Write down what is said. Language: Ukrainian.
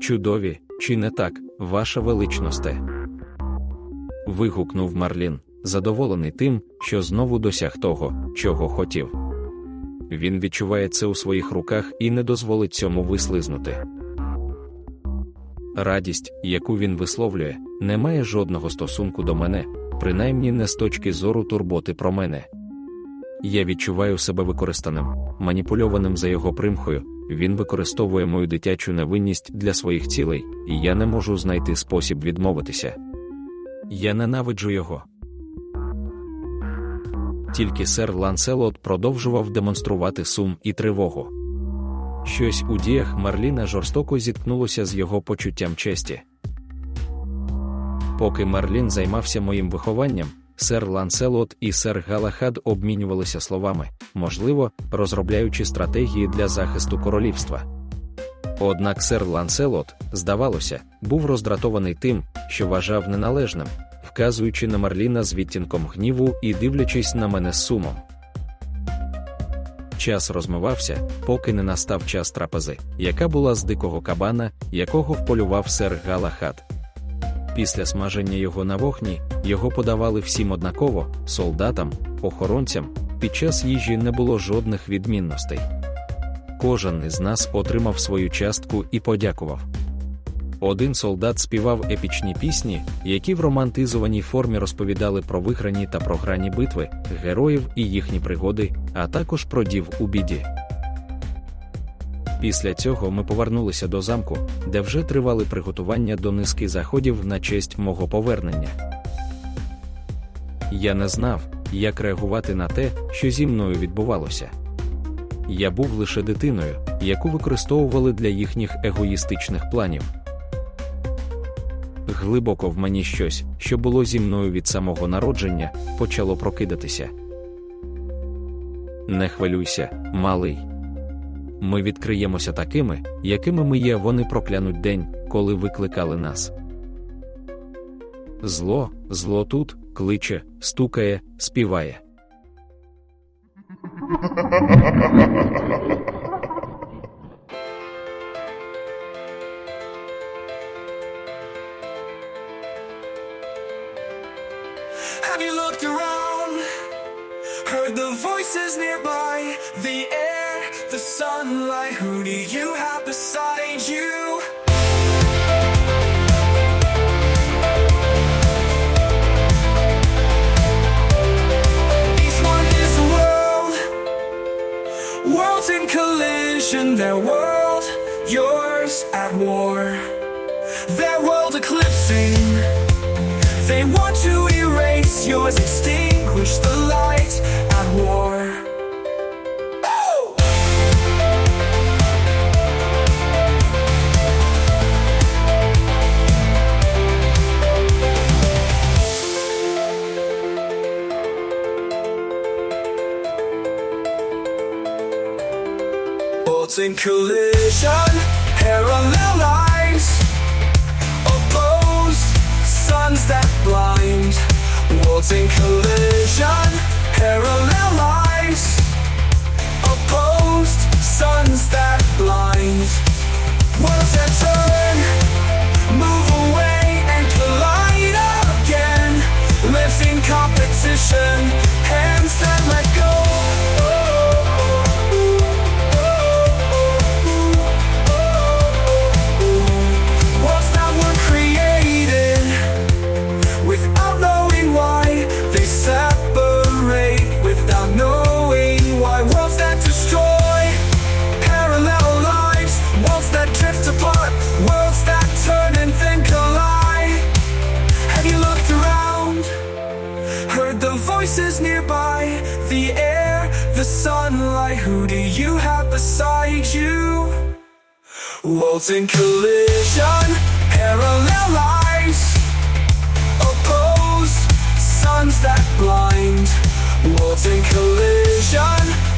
Чудові, чи не так, ваша величносте? Вигукнув Марлін, задоволений тим, що знову досяг того, чого хотів. Він відчуває це у своїх руках і не дозволить цьому вислизнути. Радість, яку він висловлює, не має жодного стосунку до мене, принаймні не з точки зору турботи про мене. Я відчуваю себе використаним, маніпульованим за його примхою. Він використовує мою дитячу невинність для своїх цілей, і я не можу знайти спосіб відмовитися. Я ненавиджу його. Тільки сер Ланселот продовжував демонструвати сум і тривогу. Щось у діях Марліна жорстоко зіткнулося з його почуттям честі. Поки Марлін займався моїм вихованням, сер Ланселот і сер Галахад обмінювалися словами, можливо, розробляючи стратегії для захисту королівства. Однак сер Ланселот, здавалося, був роздратований тим, що вважав неналежним, вказуючи на Марліна з відтінком гніву і дивлячись на мене з сумом. Час розмивався, поки не настав час трапези, яка була з дикого кабана, якого вполював сер Галахад. Після смаження його на вогні його подавали всім однаково, солдатам, охоронцям. Під час їжі не було жодних відмінностей. Кожен із нас отримав свою частку і подякував. Один солдат співав епічні пісні, які в романтизованій формі розповідали про виграні та програні битви, героїв і їхні пригоди, а також про дів у біді. Після цього ми повернулися до замку, де вже тривали приготування до низки заходів на честь мого повернення. Я не знав, як реагувати на те, що зі мною відбувалося. Я був лише дитиною, яку використовували для їхніх егоїстичних планів. Глибоко в мені щось, що було зі мною від самого народження, почало прокидатися. Не хвилюйся, малий. Ми відкриємося такими, якими ми є, вони проклянуть день, коли викликали нас. Зло, зло тут, кличе, стукає, співає. Have you looked around? Heard the voices nearby, the air, sunlight. Who do you have beside you? Each one is a world, worlds in collision. Their world, yours at war. Their world eclipsing. They want to erase yours, extinguish the light at war. Worlds in collision, parallel lines. Opposed, suns that blind, worlds in collision, parallel lines, opposed, suns that blind, worlds that turn, move away and collide again, lives in competition, hands that let go. Voices nearby. The air the sunlight who do you have beside you? Worlds in collision, parallel lives. Opposed, suns that blind. Worlds in collision